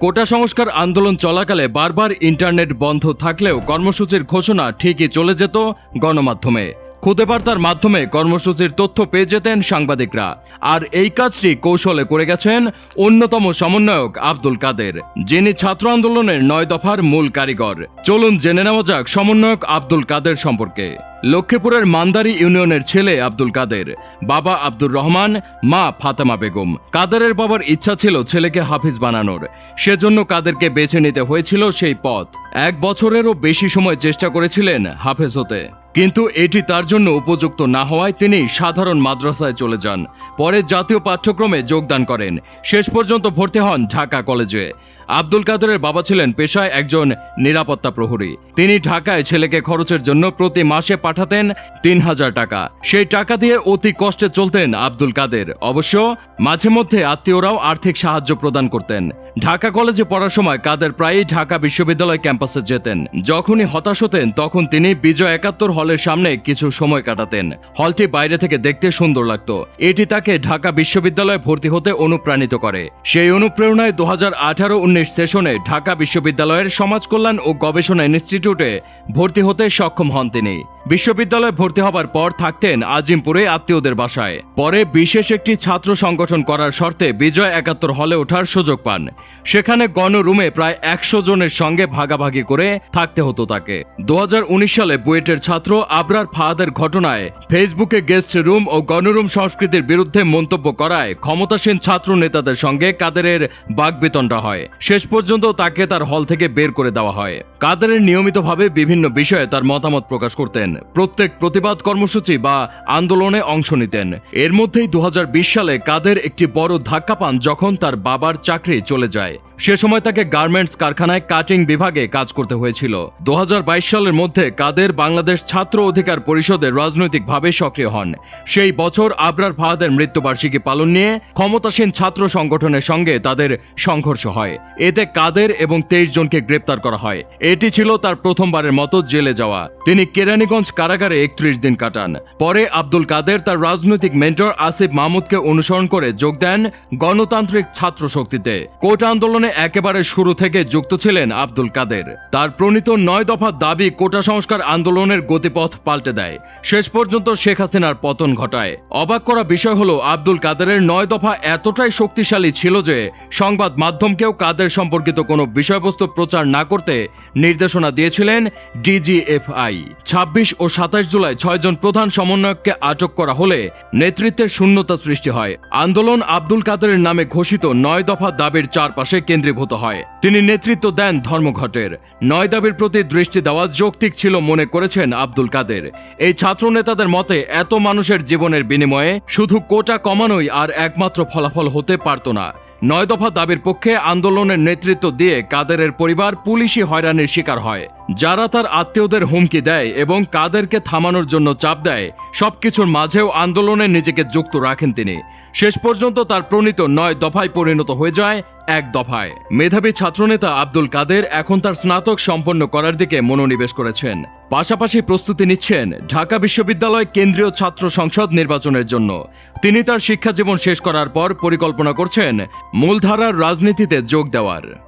কোটা সংস্কার আন্দোলন চলাকালে বারবার ইন্টারনেট বন্ধ থাকলেও কর্মসূচির ঘোষণা ঠিকই চলে যেত গণমাধ্যমে। খুদে বার্তার মাধ্যমে কর্মসূচির তথ্য পেয়ে যেতেন সাংবাদিকরা। আর এই কাজটি কৌশলে করে গেছেন অন্যতম সমন্বয়ক আব্দুল কাদের, যিনি ছাত্র আন্দোলনের নয় দফার মূল কারিগর। চলুন জেনে নেওয়া যাক সমন্বয়ক আব্দুল কাদের সম্পর্কে। লক্ষ্মীপুরের মান্দারি ইউনিয়নের ছেলে আব্দুল কাদের, বাবা আব্দুর রহমান, মা ফাতেমা বেগম। কাদেরের বাবার ইচ্ছা ছিল ছেলেকে হাফিজ বানানোর। সেজন্য কাদেরকে বেছে নিতে হয়েছিল সেই পথ। এক বছরেরও বেশি সময় চেষ্টা করেছিলেন হাফেজ হতে। কিন্তু এটি তার জন্য উপযুক্ত না হওয়ায় তিনি সাধারণ মাদ্রাসায় চলে যান। পরে জাতীয় পাঠ্যক্রমে যোগদান করেন। শেষ পর্যন্ত ভর্তি হন ঢাকা কলেজে। আব্দুল কাদেরের বাবা ছিলেন পেশায় একজন নিরাপত্তা প্রহরী। তিনি ঢাকায় ছেলেকে খরচের জন্য প্রতি মাসে পাঠাতেন তিন হাজার টাকা। সেই টাকা দিয়ে অতি কষ্টে চলতেন আব্দুল কাদের। অবশ্য মাঝে মধ্যে আত্মীয়রাও আর্থিক সাহায্য প্রদান করতেন। ঢাকা কলেজে পড়ার সময় কাদের প্রায়ই ঢাকা বিশ্ববিদ্যালয় ক্যাম্পাসে যেতেন। যখনই হতাশ হতেন, তখন তিনি বিজয় একাত্তর হলের সামনে কিছু সময় কাটাতেন। হলটি বাইরে থেকে দেখতে সুন্দর লাগত। এটি তাকে ঢাকা বিশ্ববিদ্যালয়ে ভর্তি হতে অনুপ্রাণিত করে। সেই অনুপ্রেরণায় দু হাজার আঠারো উনিশ সেশনে ঢাকা বিশ্ববিদ্যালয়ের সমাজ কল্যাণ ও গবেষণা ইনস্টিটিউটে ভর্তি হতে সক্ষম হন তিনি। বিশ্ববিদ্যালয়ে ভর্তি হবার পর থাকতেন আজিমপুরে আত্মীয়দের বাসায়। পরে বিশেষ একটি ছাত্র সংগঠন করার শর্তে বিজয় একাত্তর হলে ওঠার সুযোগ পান। সেখানে গণরুমে প্রায় একশো জনের সঙ্গে ভাগাভাগি করে থাকতে হতো তাকে। দু হাজার উনিশ সালে বুয়েটের ছাত্র আবরার ফাহাদের ঘটনায় ফেসবুকে গেস্ট রুম ও গণরুম সংস্কৃতির বিরুদ্ধে মন্তব্য করায় ক্ষমতাসীন ছাত্র নেতাদের সঙ্গে কাদেরের বাগবেতনটা হয়। শেষ পর্যন্ত তাকে তার হল থেকে বের করে দেওয়া হয়। কাদেরের নিয়মিতভাবে বিভিন্ন বিষয়ে তার মতামত প্রকাশ করতেন। প্রত্যেক প্রতিবাদ কর্মসূচি বা আন্দোলনে অংশ নিতেন। এর মধ্যেই দু হাজার বিশ সালে কাদের একটি বড় ধাক্কা পান যখন তার বাবার চাকরি চলে যায়। সে সময় তাকে গার্মেন্টস কারখানায় কাটিং বিভাগে কাজ করতে হয়েছিল। দু হাজার বাইশ সালের মধ্যে কাদের বাংলাদেশ ছাত্র অধিকার পরিষদের রাজনৈতিকভাবে সক্রিয় হন। সেই বছর আবরার ফাহাদের মৃত্যুবার্ষিকী পালন নিয়ে ক্ষমতাসীন ছাত্র সংগঠনের সঙ্গে তাদের সংঘর্ষ হয়। এতে কাদের এবং তেইশ জনকে গ্রেপ্তার করা হয়। এটি ছিল তার প্রথমবারের মতো জেলে যাওয়া। তিনি কেরানীগঞ্জ কারাগারে একত্রিশ দিন কাটান। পরে আব্দুল কাদের তার রাজনৈতিক মেন্টর আসিফ মাহমুদকে অনুসরণ করে যোগ দেন গণতান্ত্রিক ছাত্র শক্তিতে। কোটা আন্দোলনে একেবারে শুরু থেকে যুক্ত ছিলেন আব্দুল কাদের। তার প্রণীত নয় দফা দাবি কোটা সংস্কার আন্দোলনের গতিপথ পাল্টে দেয়। শেষ পর্যন্ত শেখ হাসিনার পতন ঘটায়। অবাক করা বিষয় হলো, আব্দুল কাদেরের নয় দফা এতটাই শক্তিশালী ছিল যে সংবাদ মাধ্যমকেও কাদের সম্পর্কিত কোনো বিষয়বস্তু প্রচার না করতে নির্দেশনা দিয়েছিলেন ডিজিএফআই। ছাব্বিশ ও সাতাশ জুলাই ছয়জন প্রধান সমন্বয়ককে আটক করা হলে নেতৃত্বের শূন্যতা সৃষ্টি হয়। আন্দোলন আব্দুল কাদেরের নামে ঘোষিত নয় দফা দাবির চারপাশে কেন্দ্রীভূত হয়। তিনি নেতৃত্ব দেন ধর্মঘটের। নয় দাবির প্রতি দৃষ্টি দেওয়া যৌক্তিক ছিল মনে করেছেন আব্দুল কাদের। এই ছাত্র নেতাদের মতে, এত মানুষের জীবনের বিনিময়ে শুধু কোটা কমানোই আর একমাত্র ফলাফল হতে পারত না। নয় দফা দাবির পক্ষে আন্দোলনের নেতৃত্ব দিয়ে কাদেরের পরিবার পুলিশি হয়রানির শিকার হয়। যারা তার আত্মীয়দের হুমকি দেয় এবং কাদেরকে থামানোর জন্য চাপ দেয়, সবকিছুর মাঝেও আন্দোলনে নিজেকে যুক্ত রাখেন তিনি। শেষ পর্যন্ত তার প্রণীত নয় দফায় পরিণত হয়ে যায় এক দফায়। মেধাবী ছাত্রনেতা আব্দুল কাদের এখন তার স্নাতক সম্পন্ন করার দিকে মনোনিবেশ করেছেন। পাশাপাশি প্রস্তুতি নিচ্ছেন ঢাকা বিশ্ববিদ্যালয় কেন্দ্রীয় ছাত্র সংসদ নির্বাচনের জন্য। তিনি তার শিক্ষা জীবন শেষ করার পর পরিকল্পনা করছেন মূলধারার রাজনীতিতে যোগ দেওয়ার।